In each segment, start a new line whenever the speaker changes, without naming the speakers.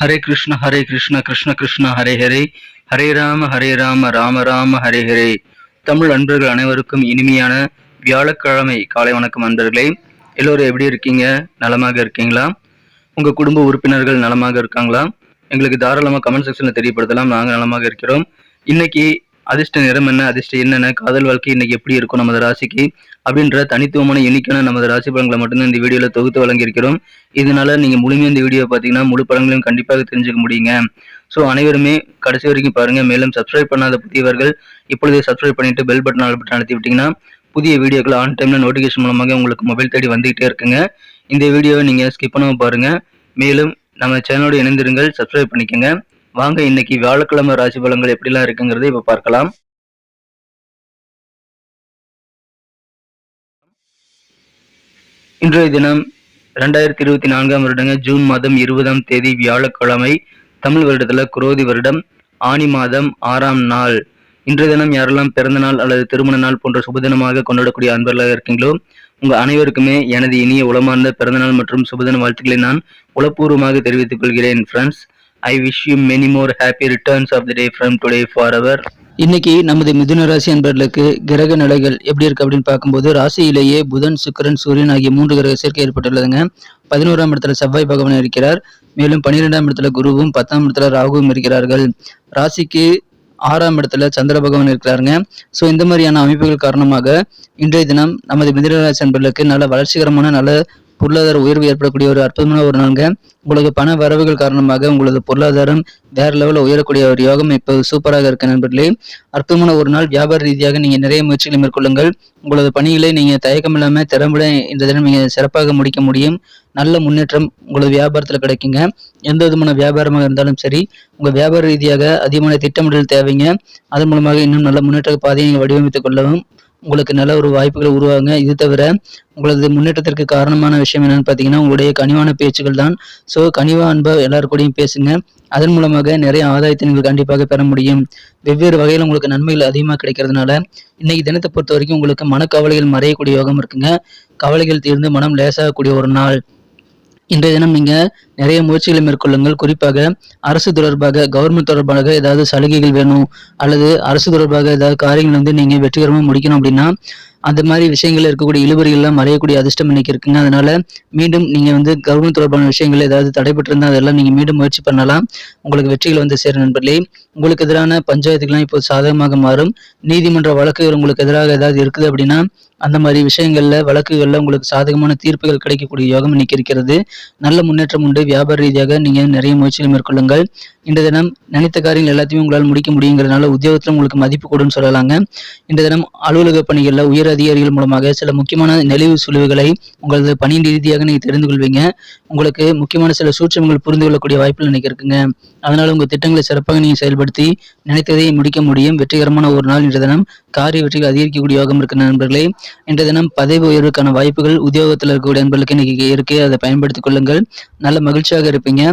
ஹரே கிருஷ்ண ஹரே கிருஷ்ண கிருஷ்ண கிருஷ்ண ஹரே ஹரே. ஹரே ராம ஹரே ராம ராம ராம ஹரே ஹரே. தமிழ் அன்பர்கள் அனைவருக்கும் இனிமையான வியாழக்கிழமை காலை வணக்கம் அன்பர்களே. எல்லோரும் எப்படி இருக்கீங்க? நலமாக இருக்கீங்களா? உங்க குடும்ப உறுப்பினர்கள் நலமாக இருக்காங்களா? எங்களுக்கு தாராளமாக கமெண்ட் செக்ஷனில் தெரியப்படுத்தலாம். நாங்கள் நலமாக இருக்கிறோம். இன்னைக்கு அதிர்ஷ்ட நிறம் என்ன அதிர்ஷ்ட என்னென்ன காதல் வாழ்க்கை இன்னைக்கு எப்படி இருக்கும் நமது ராசிக்கு? அப்படின்ற தனித்துவமான எண்ணிக்கையான நமது ராசி பலன்களை மட்டும்தான் இந்த வீடியோவில் தொகுத்து வழங்கியிருக்கிறோம். இதனால நீங்கள் முழுமையாக இந்த வீடியோ பார்த்தீங்கன்னா முழு படங்களையும் கண்டிப்பாக தெரிஞ்சுக்க முடியுங்க. ஸோ அனைவருமே கடைசி வரைக்கும் பாருங்கள் மேலும் சப்ஸ்கிரைப் பண்ணாத புதியவர்கள் இப்பொழுதே சப்ஸ்கிரைப் பண்ணிட்டு பெல் பட்டன் ஆல் பட்டன் அழுத்தி விட்டிங்கன்னா புதிய வீடியோக்கள் ஆன் டைமில் நோட்டிஃபிகேஷன் மூலமாக உங்களுக்கு மொபைல் தேடி வந்துகிட்டே இருக்குங்க. இந்த வீடியோவை நீங்கள் ஸ்கிப் பண்ணாமல் பாருங்கள் மேலும் நம்ம சேனலோடு இணைந்திருங்கள். சப்ஸ்கிரைப் பண்ணிக்கோங்க. வாங்க இன்னைக்கு வியாழக்கிழமை ராசி பலங்கள் எப்படிலாம் இருக்குங்கிறதை இப்போ பார்க்கலாம். இன்றைய தினம் ரெண்டாயிரத்தி இருபத்தி நான்காம் வருடங்க ஜூன் மாதம் இருபதாம் தேதி வியாழக்கிழமை தமிழ் வருடத்துல குரோதி வருடம் ஆனி மாதம் ஆறாம் நாள். இன்றைய தினம் யாரெல்லாம் பிறந்த நாள் அல்லது திருமண நாள் போன்ற சுபதினமாக கொண்டாடக்கூடிய அன்பர்களாக இருக்கீங்களோ உங்க அனைவருக்குமே எனது இனிய உளமார்ந்த பிறந்தநாள் மற்றும் சுபதின வாழ்த்துக்களை நான் உளப்பூர்வமாக தெரிவித்துக் கொள்கிறேன் friends I wish you many more happy returns of the day from today for our இன்னைக்கு நமது மிதுன ராசி அன்பர்களுக்கு கிரக நிலைகள் எப்படி இருக்கு அப்படின்னு பார்க்கும்போது ராசியிலேயே புதன் சுக்கரன் சூரியன் ஆகிய மூன்று கிரக சேர்க்கை ஏற்பட்டுள்ளதுங்க. பதினோராம் இடத்துல செவ்வாய் பகவான் இருக்கிறார். மேலும் பன்னிரெண்டாம் இடத்துல குருவும் பத்தாம் இடத்துல ராகுவும் இருக்கிறார்கள். ராசிக்கு ஆறாம் இடத்துல சந்திர பகவான் இருக்கிறாருங்க. ஸோ இந்த மாதிரியான அமைப்புகள் காரணமாக இன்றைய தினம் நமது மிதுனராசி அன்பர்களுக்கு நல்ல வளர்ச்சிகரமான நல்ல பொருளாதார உயர்வு ஏற்படக்கூடிய ஒரு அற்புதமான ஒரு நாளுங்க. உங்களுக்கு பண வரவுகள் காரணமாக உங்களது பொருளாதாரம் வேற லெவலில் உயரக்கூடிய ஒரு யோகம் இப்போ சூப்பராக இருக்க நண்பர்களே. அற்புதமான ஒரு நாள். வியாபார ரீதியாக நீங்கள் நிறைய முயற்சிகளை மேற்கொள்ளுங்கள். உங்களது பணிகளை நீங்கள் தயக்கம் இல்லாமல் திறம்பட இந்த தினம் நீங்கள் சிறப்பாக முடிக்க முடியும். நல்ல முன்னேற்றம் உங்களது வியாபாரத்தில் கிடைக்குங்க. எந்த விதமான வியாபாரமாக இருந்தாலும் சரி உங்கள் வியாபார ரீதியாக அதிகமான திட்டமிடல் தேவைங்க. அதன் மூலமாக இன்னும் நல்ல முன்னேற்ற பாதையை நீங்கள் வடிவமைத்துக் கொள்ளவும் உங்களுக்கு நல்ல ஒரு வாய்ப்புகள் உருவாங்க இது தவிர உங்களது முன்னேற்றத்திற்கு காரணமான விஷயம் என்னன்னு பார்த்தீங்கன்னா உங்களுடைய கனிவான பேச்சுகள் தான். ஸோ கனிவா அன்பா எல்லாரு கூடயும் பேசுங்க. அதன் மூலமாக நிறைய ஆதாயத்தை நீங்கள் கண்டிப்பாக பெற முடியும். வெவ்வேறு வகையில் உங்களுக்கு நன்மைகள் அதிகமாக கிடைக்கிறதுனால இன்னைக்கு தினத்தை பொறுத்த வரைக்கும் உங்களுக்கு மனக்கவலைகள் மறையக்கூடிய யோகம் இருக்குங்க. கவலைகள் தீர்ந்து மனம் லேசாகக்கூடிய ஒரு நாள். இன்றைய தினம் நீங்கள் நிறைய முயற்சிகளை மேற்கொள்ளுங்கள். குறிப்பாக அரசு தொடர்பாக கவர்மெண்ட் தொடர்பாக ஏதாவது சலுகைகள் வேணும் அல்லது அரசு தொடர்பாக ஏதாவது காரியங்கள் வந்து நீங்கள் வெற்றிகரமாக முடிக்கணும் அப்படின்னா அந்த மாதிரி விஷயங்கள் இருக்கக்கூடிய இழுபறிகள்லாம் மறையக்கூடிய அதிர்ஷ்டம் இன்னைக்கு இருக்குங்க. அதனால மீண்டும் நீங்கள் வந்து கவர்மெண்ட் தொடர்பான விஷயங்கள் ஏதாவது தடைபட்டிருந்தால் அதெல்லாம் நீங்கள் மீண்டும் முயற்சி பண்ணலாம். உங்களுக்கு வெற்றிகள் வந்து சேரும் நண்பர்களே. உங்களுக்கு எதிரான பஞ்சாயத்துக்கெல்லாம் இப்போ சாதகமாக மாறும். நீதிமன்ற வழக்குகள் உங்களுக்கு எதிராக ஏதாவது இருக்குது அப்படின்னா அந்த மாதிரி விஷயங்களில் வழக்குகளில் உங்களுக்கு சாதகமான தீர்ப்புகள் கிடைக்கக்கூடிய யோகம் இன்னைக்கு இருக்கிறது. நல்ல முன்னேற்றம் உண்டு. வியாபார ரீதியாக நீங்கள் நிறைய முயற்சிகள் மேற்கொள்ளுங்கள். இந்த தினம் நினைத்த காரியங்கள் எல்லாத்தையும் உங்களால் முடிக்க முடியுங்கிறதுனால உத்தியோகத்தில் உங்களுக்கு மதிப்பு கூடும் சொல்லலாங்க. இந்த தினம் அலுவலக பணிகளில் உயர் அதிகாரிகள் மூலமாக சில முக்கியமான நெளிவு சுழிவுகளை உங்களது பணியின் ரீதியாக நீங்கள் தெரிந்து கொள்வீங்க. உங்களுக்கு முக்கியமான சில சூட்சமங்கள் புரிந்து கொள்ளக்கூடிய வாய்ப்புகள் இன்னைக்கு இருக்குங்க. உங்கள் திட்டங்களை சிறப்பாக நீங்கள் செயல்படுத்தி நினைத்ததை முடிக்க முடியும். வெற்றிகரமான ஒரு நாள் இன்றைய தினம். காரிய வெற்றிகள் அதிகரிக்கக்கூடிய யோகம் இருக்கிற நண்பர்களே. இன்றைய தினம் பதவி உயர்வுக்கான வாய்ப்புகள் உத்தியோகத்தில் இருக்கக்கூடிய நண்பர்களுக்கு இன்னைக்கு இருக்கு அதை பயன்படுத்திக் கொள்ளுங்கள். நல்ல மகிழ்ச்சியாக இருப்பீங்க.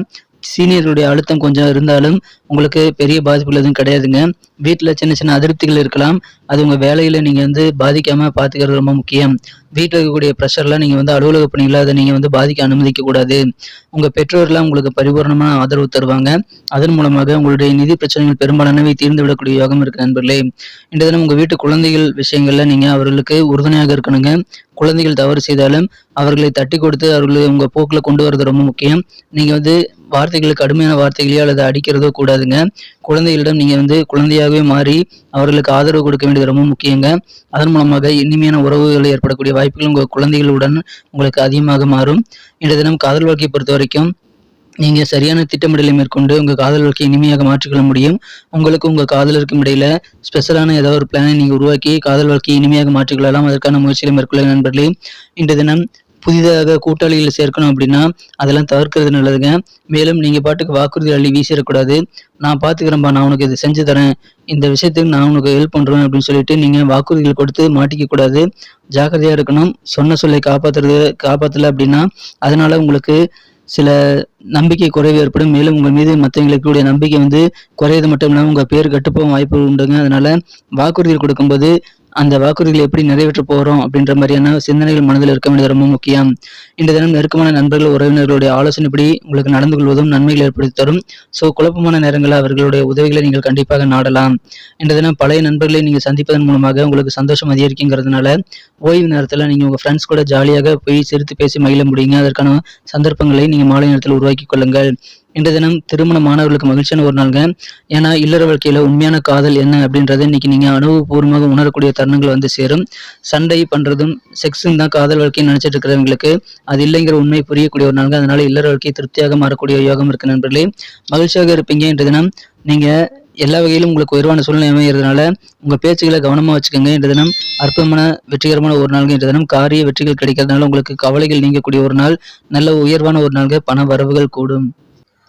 சீனியர்களுடைய அழுத்தம் கொஞ்சம் இருந்தாலும் உங்களுக்கு பெரிய பாதிப்புகள் எதுவும் கிடையாதுங்க. வீட்டில் சின்ன சின்ன அதிருப்திகள் இருக்கலாம். அது உங்கள் வேலையில் நீங்கள் வந்து பாதிக்காமல் பார்த்துக்கிறது ரொம்ப முக்கியம். வீட்டில் இருக்கக்கூடிய ப்ரெஷர்லாம் நீங்கள் வந்து அலுவலக பணிகளை அதை நீங்கள் வந்து பாதிக்க அனுமதிக்க கூடாது. உங்கள் பெற்றோர்லாம் உங்களுக்கு பரிபூர்ணமான ஆதரவு தருவாங்க. அதன் மூலமாக உங்களுடைய நிதி பிரச்சனைகள் பெரும்பாலானவை தீர்ந்து விடக்கூடிய யோகம் இருக்கு நண்பர்களே. இந்த தினம் உங்கள் வீட்டு குழந்தைகள் விஷயங்கள்ல நீங்கள் அவர்களுக்கு உறுதுணையாக இருக்கணுங்க. குழந்தைகள் தவறு செய்தாலும் அவர்களை தட்டி கொடுத்து அவர்களை உங்க போக்கில் கொண்டு வரது ரொம்ப முக்கியம். நீங்க வந்து வார்த்தைகளுக்கு கடுமையான வார்த்தைகளையோ அல்லது அடிக்கிறதோ கூடாதுங்க. குழந்தைகளிடம் நீங்க வந்து குழந்தையாக குழந்தையாகவே மாறி அவர்களுக்கு ஆதரவு கொடுக்க வேண்டியது ரொம்ப முக்கியங்க. அதன் மூலமாக இனிமையான உறவுகள் ஏற்படக்கூடிய வாய்ப்புகள் உங்கள் குழந்தைகளுடன் உங்களுக்கு அதிகமாக மாறும். இன்றைய தினம் காதல் வாழ்க்கையை பொறுத்த வரைக்கும் நீங்க சரியான திட்டமிடலை மேற்கொண்டு உங்க காதல் வாழ்க்கையை இனிமையாக மாற்றிக்கொள்ள முடியும். உங்களுக்கு உங்க காதலருக்கும் இடையில ஸ்பெஷலான ஏதாவது ஒரு பிளானை நீங்க உருவாக்கி காதல் வாழ்க்கையை இனிமையாக மாற்றிக்கொள்ளலாம். அதற்கான முயற்சிகளை மேற்கொள்ள நண்பர்களே. இன்றைய தினம் புதிதாக கூட்டாளிகளை சேர்க்கணும் அப்படின்னா அதெல்லாம் தவிர்க்கிறது நல்லதுங்க. மேலும் நீங்கள் பாட்டுக்கு வாக்குறுதி அள்ளி வீசிடக்கூடாது. நான் பார்த்துக்கிறேன்ப்பா நான் உனக்கு இதை செஞ்சு தரேன். இந்த விஷயத்துக்கு நான் உனக்கு ஹெல்ப் பண்ணுறேன் அப்படின்னு சொல்லிட்டு நீங்கள் வாக்குறுதிகள் கொடுத்து மாட்டிக்க கூடாது. இருக்கணும். சொன்ன சொல்லை காப்பாத்துறது காப்பாற்றலை அப்படின்னா அதனால் உங்களுக்கு சில நம்பிக்கை குறைவு ஏற்படும். மேலும் உங்கள் மீது மற்றவங்களுக்கு நம்பிக்கை வந்து குறையது மட்டும் இல்லாமல் உங்கள் பேர் கட்டுப்போம் வாய்ப்பு உண்டுங்க. அதனால் வாக்குறுதிகள் கொடுக்கும்போது அந்த வாக்குறுதிகளை எப்படி நிறைவேற்ற போகிறோம் அப்படின்ற மாதிரியான சிந்தனைகள் மனதில் இருக்க வேண்டியது ரொம்ப முக்கியம். இந்த தினம் நெருக்கமான நண்பர்கள் உறவினர்களுடைய ஆலோசனைப்படி உங்களுக்கு நடந்து கொள்வதும் நன்மைகள் ஏற்படுத்தி தரும். ஸோ குழப்பமான நேரங்களில் அவர்களுடைய உதவிகளை நீங்கள் கண்டிப்பாக நாடலாம். இந்த தினம் பழைய நண்பர்களை நீங்கள் சந்திப்பதன் மூலமாக உங்களுக்கு சந்தோஷம் அதிகரிக்குங்கிறதுனால ஓய்வு நேரத்தில் நீங்கள் உங்கள் ஃப்ரெண்ட்ஸ் கூட ஜாலியாக போய் சிரித்து பேசி மகிழ முடியுங்க. அதற்கான சந்தர்ப்பங்களை நீங்கள் மாலை நேரத்தில் உருவாக்கி கொள்ளுங்கள். இன்றைய தினம் திருமண மாணவர்களுக்கு மகிழ்ச்சியான ஒரு நாளுங்க. ஏன்னா இல்லற வாழ்க்கையில உண்மையான காதல் என்ன அப்படின்றத இன்னைக்கு நீங்க அனுபவபூர்வமாக உணரக்கூடிய தருணங்கள் வந்து சேரும். சண்டை பண்றதும் செக்ஸும் தான் காதல் வாழ்க்கைன்னு நினைச்சிட்டு இருக்கிறவங்களுக்கு அது இல்லைங்கிற உண்மை புரியக்கூடிய ஒரு நாள்ங்க. அதனால இல்லற வாழ்க்கையை திருப்தியாக மாறக்கூடிய யோகம் இருக்கு நண்பர்களே. மகிழ்ச்சியாக இருப்பீங்க இன்றைய தினம். நீங்க எல்லா வகையிலும் உங்களுக்கு உயர்வான சூழ்நிலை அமைகிறதுனால உங்க பேச்சுகளை கவனமா வச்சுக்கோங்க. இன்றைய தினம் அற்புதமான வெற்றிகரமான ஒரு நாள் இன்றைய தினம். காரிய வெற்றிகள் கிடைக்கிறதுனால உங்களுக்கு கவலைகள் நீங்கக்கூடிய ஒரு நாள். நல்ல உயர்வான ஒரு நாள்கள் பண வரவுகள் கூடும்.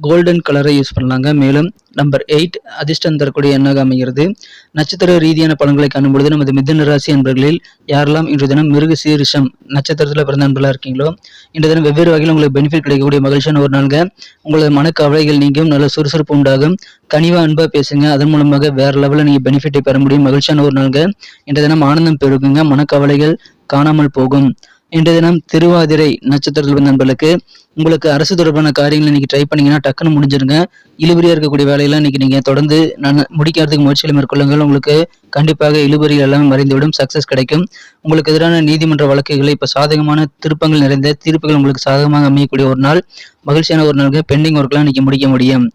கோல்டன் கலரை யூஸ் பண்ணலாங்க. மேலும் நம்பர் எயிட் அதிர்ஷ்டம் தரக்கூடிய எண்ணாக அமைகிறது. நட்சத்திர ரீதியான பலன்களை காணும்பொழுது நமது மிதன ராசி அன்பர்களில் யாரெல்லாம் இன்று தினம் மிருக சீரிஷம் நட்சத்திரத்தில் பிறந்த அன்பர்களாக இருக்கீங்களோ இன்று தினம் வெவ்வேறு வகையில் உங்களுக்கு பெனிஃபிட் கிடைக்கக்கூடிய மகிழ்ச்சியான ஒரு நாளுங்க. உங்களது மனக்கவலைகள் நீங்கும் நல்ல சுறுசுறுப்பு உண்டாகும். கனிவா அன்பாக பேசுங்க. அதன் மூலமாக வேற லெவலில் நீங்கள் பெனிஃபிட்டை பெற முடியும். மகிழ்ச்சியான ஒரு நாளுங்க. இன்று தினம் ஆனந்தம் பெருகுங்க. மனக்கவலைகள் காணாமல் போகும். இன்றைய தினம் திருவாதிரை நட்சத்திரத்தில் வந்த நண்பர்களுக்கு உங்களுக்கு அரசு தொடர்பான காரியங்களை இன்னைக்கு ட்ரை பண்ணீங்கன்னா டக்குன்னு முடிஞ்சிருங்க. இழுபறியா இருக்கக்கூடிய வேலையெல்லாம் இன்னைக்கு நீங்க தொடர்ந்து நான் முடிக்கிறதுக்கு முயற்சிகளை மேற்கொள்ளுங்கள். உங்களுக்கு கண்டிப்பாக இழுபறிகள் எல்லாம் மறைந்துவிடும் சக்சஸ் கிடைக்கும். உங்களுக்கு எதிரான நீதிமன்ற வழக்குகளை இப்ப சாதகமான திருப்பங்கள் நிறைந்த தீர்ப்புகள் உங்களுக்கு சாதகமாக அமையக்கூடிய ஒரு நாள். மகிழ்ச்சியான ஒரு நாளுக்கு பெண்டிங் ஒர்க்லாம் இன்னைக்கு முடிக்க முடியும்.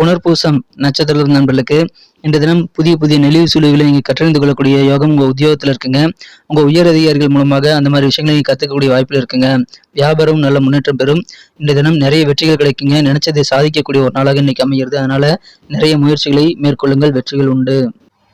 புனர்பூசம் நட்சத்திர நண்பர்களுக்கு இந்த தினம் புதிய புதிய நெளிவு சுழிவுகளை நீங்கள் கற்றறிந்து கொள்ளக்கூடிய யோகம் உங்கள் உத்தியோகத்தில் இருக்குங்க. உங்கள் உயர் அதிகாரிகள் மூலமாக அந்த மாதிரி விஷயங்களை நீங்கள் கற்றுக்கக்கூடிய வாய்ப்பில் இருக்குங்க. வியாபாரம் நல்ல முன்னேற்றம் பெறும். இந்த தினம் நிறைய வெற்றிகள் கிடைக்குங்க. நினைச்சதை சாதிக்கக்கூடிய ஒரு நாளாக இன்னைக்கு அமைகிறது. அதனால நிறைய முயற்சிகளை மேற்கொள்ளுங்கள். வெற்றிகள் உண்டு.